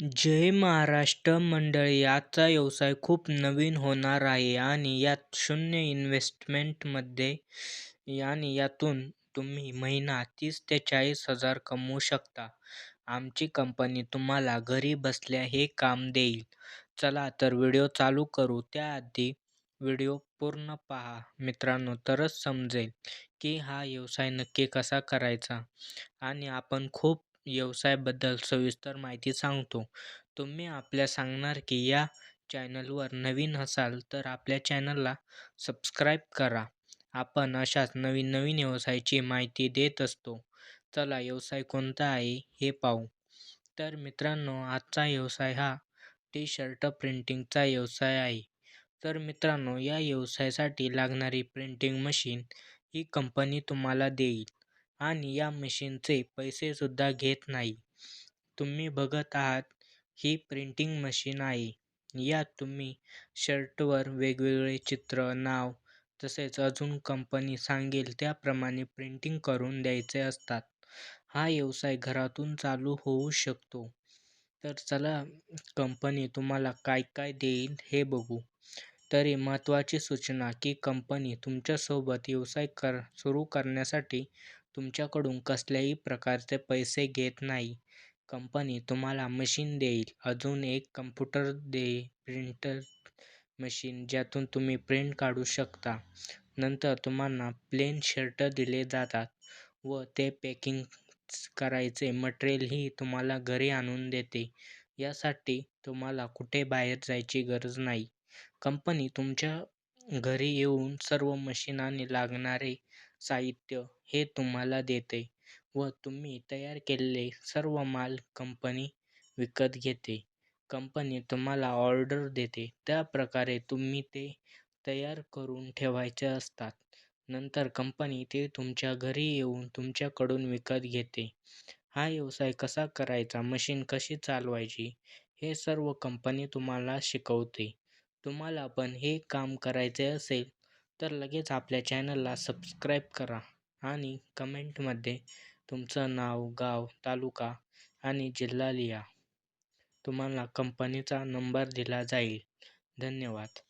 जय महाराष्ट्र मंडळ याचा व्यवसाय खूप नवीन होणार आहे आणि यात शून्य इन्व्हेस्टमेंटमध्ये आणि यातून तुम्ही महिना तीस ते चाळीस हजार कमवू शकता. आमची कंपनी तुम्हाला घरी बसल्या हे काम देईल. चला तर व्हिडिओ चालू करू. त्याआधी व्हिडिओ पूर्ण पहा. मित्रांनो तरच समजेल की हा व्यवसाय नक्की कसा करायचा? आणि आपण खूप व्यवसायाबद्दल सविस्तर माहिती सांगतो. तुम्ही आपल्या सांगणार की या चॅनलवर नवीन असाल तर आपल्या चॅनलला सबस्क्राईब करा. आपण अशाच नवीन नवीन व्यवसायाची माहिती देत असतो. चला व्यवसाय कोणता आहे हे पाहू. तर मित्रांनो आजचा व्यवसाय हा टी शर्ट प्रिंटिंगचा व्यवसाय आहे. तर मित्रांनो या व्यवसायासाठी लागणारी प्रिंटिंग मशीन ही कंपनी तुम्हाला देईल. आणि या मशीनचे पैसेसुद्धा घेत नाही. तुम्ही बघत आहात ही प्रिंटिंग मशीन आहे. यात तुम्ही शर्टवर वेगवेगळे चित्र नाव तसेच अजून कंपनी सांगेल त्याप्रमाणे प्रिंटिंग करून द्यायचे असतात. हा व्यवसाय घरातून चालू होऊ शकतो. तर चला कंपनी तुम्हाला काय काय देईल हे बघू. तरी महत्त्वाची सूचना की कंपनी तुमच्यासोबत व्यवसाय कर सुरू करण्यासाठी तुमच्याकडून कसल्याही प्रकारचे पैसे घेत नाही. कंपनी तुम्हाला मशीन देईल. अजून एक कम्प्युटर दे प्रिंटर मशीन ज्यातून तुम्ही प्रिंट काढू शकता. नंतर तुम्हाला प्लेन शर्ट दिले जातात व ते पॅकिंग करायचे. मटेरियलही तुम्हाला घरी आणून देते. यासाठी तुम्हाला कुठे बाहेर जायची गरज नाही. कंपनी तुमच्या घरी येऊन सर्व मशिनाने लागणारे साहित्य हे तुम्हाला देते व तुम्ही तयार केलेले सर्व माल कंपनी विकत घेते. कंपनी तुम्हाला ऑर्डर देते. त्याप्रकारे तुम्ही ते तयार करून ठेवायचे असतात. नंतर कंपनी ते तुमच्या घरी येऊन तुमच्याकडून विकत घेते. हा व्यवसाय कसा करायचा? मशीन कशी चालवायची? हे सर्व कंपनी तुम्हाला शिकवते. तुम्हाला पण हे काम करायचे असेल तर लगेच आपल्या चॅनलला सबस्क्राईब करा आणि कमेंटमध्ये तुमचं नाव गाव तालुका आणि जिल्हा लिहा. तुम्हाला कंपनीचा नंबर दिला जाईल. धन्यवाद.